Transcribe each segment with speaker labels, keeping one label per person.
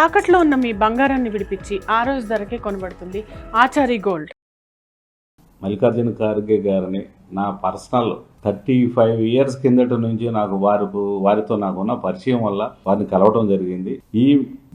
Speaker 1: తాకట్లో ఉన్న మీ బంగారాన్ని విడిపించి ఆ రోజు ధరకే కొనబడుతుంది ఆచారి గోల్డ్.
Speaker 2: మల్లికార్జున ఖార్గే గారిని నా పర్సనల్ థర్టీ ఫైవ్ ఇయర్స్ కిందటి నుంచి నాకు వారి వారితో నాకున్న పరిచయం వల్ల వారిని కలవటం జరిగింది. ఈ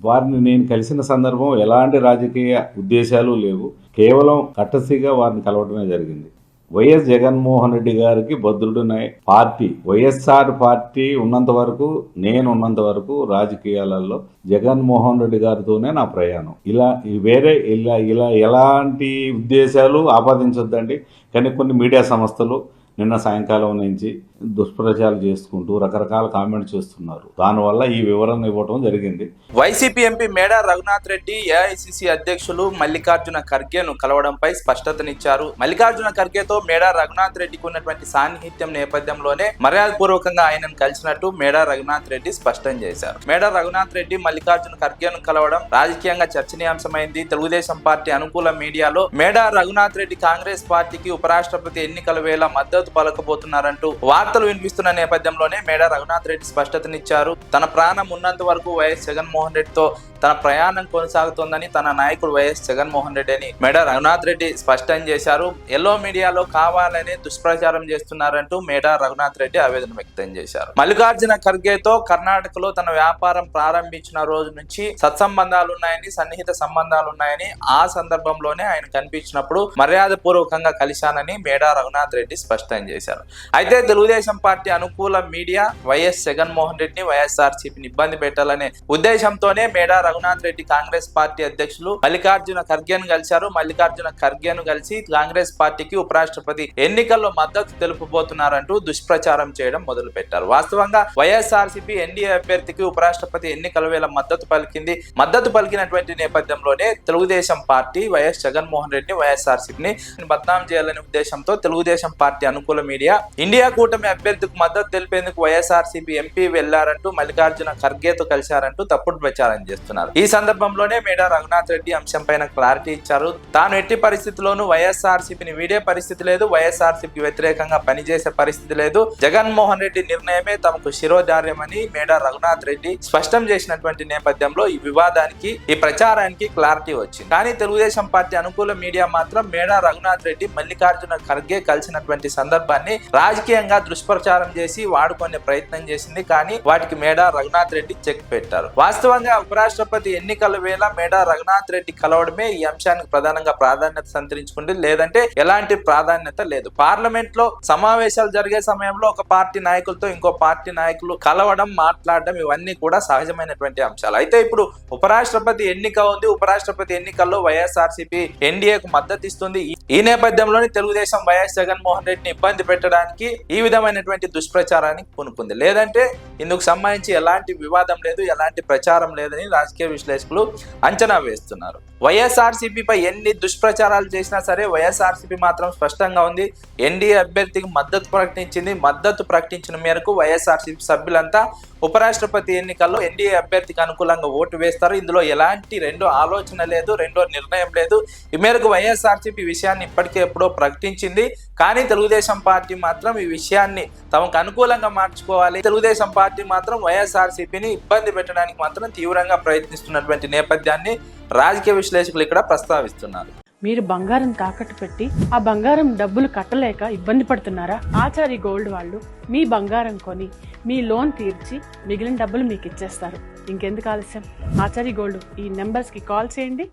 Speaker 2: వారిని నేను కలిసిన సందర్భం ఎలాంటి రాజకీయ ఉద్దేశాలు లేవు. కేవలం కట్టసిగా వారిని కలవటమే జరిగింది. వైఎస్ జగన్మోహన్ రెడ్డి గారికి భద్రుడునే పార్టీ. వైఎస్ఆర్ పార్టీ ఉన్నంత వరకు నేను ఉన్నంత వరకు రాజకీయాలలో జగన్మోహన్ రెడ్డి గారితోనే నా ప్రయాణం. ఇలా వేరే ఇలా ఇలా ఎలాంటి ఉద్దేశాలు ఆపాదించొద్దండి. కానీ కొన్ని మీడియా సంస్థలు నిన్న సాయంకాలం నుంచి దుష్ప్రచారం చేసుకుంటూ రకరకాల కామెంట్స్ చేస్తున్నారు. దానివల్ల ఈ వివరణ ఇవ్వడం జరిగింది.
Speaker 3: YCP MP Meda Raghunath Reddy AICC అధ్యక్షులు మల్లికార్జున ఖర్గేను కలవడంపై స్పష్టతనిచ్చారు. మల్లికార్జున ఖర్గేతో మేడా రఘునాథ్ రెడ్డికి ఉన్నటువంటి సాన్నిహిత్యం నేపథ్యంలోనే మర్యాదపూర్వకంగా ఆయనను కలిసినట్టు మేడా రఘునాథ్ రెడ్డి స్పష్టం చేశారు. మేడా రఘునాథ్ రెడ్డి మల్లికార్జున ఖర్గేను కలవడం రాజకీయంగా చర్చనీయాంశమైంది. తెలుగుదేశం పార్టీ అనుకూల మీడియాలో మేడా రఘునాథ్ రెడ్డి కాంగ్రెస్ పార్టీకి ఉపరాష్ట్రపతి ఎన్నికల వేళ మద్దతు పలకబోతున్నారంటూ వార్తలు వినిపిస్తున్న నేపథ్యంలోనే మేడ రఘునాథ్ రెడ్డి స్పష్టతనిచ్చారు. తన ప్రాణం ఉన్నంత వరకు వైఎస్ జగన్మోహన్ రెడ్డితో తన ప్రయాణం కొనసాగుతోందని తన నాయకుడు వైఎస్ జగన్మోహన్ రెడ్డి అని మేడ రఘునాథ్ రెడ్డి స్పష్టం చేశారు. ఎల్లో మీడియాలో కావాలని దుష్ప్రచారం చేస్తున్నారంటూ మేడా రఘునాథ్ రెడ్డి ఆవేదన వ్యక్తం చేశారు. మల్లికార్జున ఖర్గేతో కర్ణాటకలో తన వ్యాపారం ప్రారంభించిన రోజు నుంచి సత్సంబంధాలు ఉన్నాయని సన్నిహిత సంబంధాలు ఉన్నాయని ఆ సందర్భంలోనే ఆయన కనిపించినప్పుడు మర్యాద పూర్వకంగా కలిశానని మేడా రఘునాథ్ రెడ్డి స్పష్టం చేశారు. అయితే తెలుగుదేశం పార్టీ అనుకూల మీడియా వైఎస్ జగన్మోహన్ రెడ్డిని వైఎస్ఆర్సీపీని ఇబ్బంది పెట్టాలనే ఉద్దేశంతోనే మేడా రఘునాథ్ రెడ్డి కాంగ్రెస్ పార్టీ అధ్యక్షులు మల్లికార్జున ఖర్గేను కలిశారు. మల్లికార్జున ఖర్గేను కలిసి కాంగ్రెస్ పార్టీకి ఉపరాష్ట్రపతి ఎన్నికల్లో మద్దతు తెలుపబోతున్నారంటూ దుష్ప్రచారం చేయడం మొదలు పెట్టారు వాస్తవంగా వైఎస్ఆర్సీపీ ఎన్డీఏ అభ్యర్థికి ఉపరాష్ట్రపతి ఎన్నికల వేళ మద్దతు పలికింది. మద్దతు పలికినటువంటి నేపథ్యంలోనే తెలుగుదేశం పార్టీ వైఎస్ జగన్మోహన్ రెడ్డి వైఎస్ఆర్సీపీని బద్నాం చేయాలనే ఉద్దేశంతో తెలుగుదేశం పార్టీ అనుకూల మీడియా ఇండియా కూటమి అభ్యర్థికి మద్దతు తెలిపేందుకు వైఎస్ఆర్సీపీ ఎంపీ వెళ్ళారంటూ మల్లికార్జున ఖర్గేతో కలిశారంటూ తప్పుడు ప్రచారం చేస్తున్నారు. ఈ సందర్భంలోనే మేడా రఘునాథ్ రెడ్డి అంశంపైన క్లారిటీ ఇచ్చారు. తాను ఎట్టి పరిస్థితుల్లోనూ వైఎస్ఆర్సీపీని వీడే పరిస్థితి లేదు. వైఎస్ఆర్సీపీకి వ్యతిరేకంగా పనిచేసే పరిస్థితి లేదు. జగన్మోహన్ రెడ్డి నిర్ణయమే తమకు శిరోధార్యమని మేడా రఘునాథ్ రెడ్డి స్పష్టం చేసినటువంటి నేపథ్యంలో ఈ వివాదానికి ఈ ప్రచారానికి క్లారిటీ వచ్చింది. కానీ తెలుగుదేశం పార్టీ అనుకూల మీడియా మాత్రం మేడా రఘునాథ్ రెడ్డి మల్లికార్జున ఖర్గే కలిసినటువంటి సందర్భాన్ని రాజకీయంగా దుష్ప్రచారం చేసి వాడుకునే ప్రయత్నం చేసింది. కానీ వాటికి మేడా రఘునాథ్ రెడ్డి చెక్ పెట్టారు. వాస్తవంగా ఉపరాష్ట్రపతి ఎన్నికల వేళ మేడా రఘునాథ్ రెడ్డి కలవడమే ఈ అంశానికి ప్రధానంగా ప్రాధాన్యత సంతరించుకుంది. లేదంటే ఎలాంటి ప్రాధాన్యత లేదు. పార్లమెంట్లో సమావేశాలు జరిగే సమయంలో ఒక పార్టీ నాయకులతో ఇంకో పార్టీ నాయకులు కలవడం మాట్లాడడం ఇవన్నీ కూడా సహజమైనటువంటి అంశాలు. అయితే ఇప్పుడు ఉపరాష్ట్రపతి ఎన్నిక ఉంది. ఉపరాష్ట్రపతి ఎన్నికల్లో వైఎస్ఆర్సీపీ ఎన్డీఏకు మద్దతు ఇస్తుంది. ఈ- నేపథ్యంలోనే తెలుగుదేశం వైఎస్ జగన్మోహన్ రెడ్డిని ఇబ్బంది పెట్టడానికి ఈ తీవ్రమైనటువంటి దుష్ప్రచారానికి పూనుకుంది లేదంటే ఇందుకు సంబంధించి ఎలాంటి వివాదం లేదు ఎలాంటి ప్రచారం లేదని రాజకీయ విశ్లేషకులు అంచనా వేస్తున్నారు. వైఎస్ఆర్సీపీపై ఎన్ని దుష్ప్రచారాలు చేసినా సరే వైఎస్ఆర్సీపీ మాత్రం స్పష్టంగా ఉంది. ఎన్డీఏ అభ్యర్థికి మద్దతు ప్రకటించింది మద్దతు ప్రకటించిన మేరకు వైఎస్ఆర్సీపీ సభ్యులంతా ఉపరాష్ట్రపతి ఎన్నికల్లో ఎన్డీఏ అభ్యర్థికి అనుకూలంగా ఓటు వేస్తారు. ఇందులో ఎలాంటి రెండో ఆలోచన లేదు రెండో నిర్ణయం లేదు. ఈ మేరకు వైఎస్ఆర్సీపీ విషయాన్ని ఇప్పటికే ఎప్పుడో ప్రకటించింది. కానీ తెలుగుదేశం పార్టీ మాత్రం ఈ విషయాన్ని తమకు అనుకూలంగా మార్చుకోవాలి. తెలుగుదేశం పార్టీ పార్టీ మాత్రం వైఎస్ఆర్సీపీని ఇబ్బంది పెట్టడానికి మాత్రం తీవ్రంగా ప్రయత్నిస్తున్నటువంటి నేపథ్యాన్ని రాజకీయ విశ్లేషకులు ఇక్కడ ప్రస్తావిస్తున్నారు.
Speaker 1: మీరు బంగారం తాకట్టు పెట్టి ఆ బంగారం డబ్బులు కట్టలేక ఇబ్బంది పడుతున్నారా? ఆచారి గోల్డ్ వాళ్ళు మీ బంగారం కొని మీ లోన్ తీర్చి మిగిలిన డబ్బులు మీకు ఇచ్చేస్తారు ఇంకెందుకు ఆలస్యం? ఆచారి గోల్డ్ ఈ నెంబర్స్కి కాల్ చేయండి.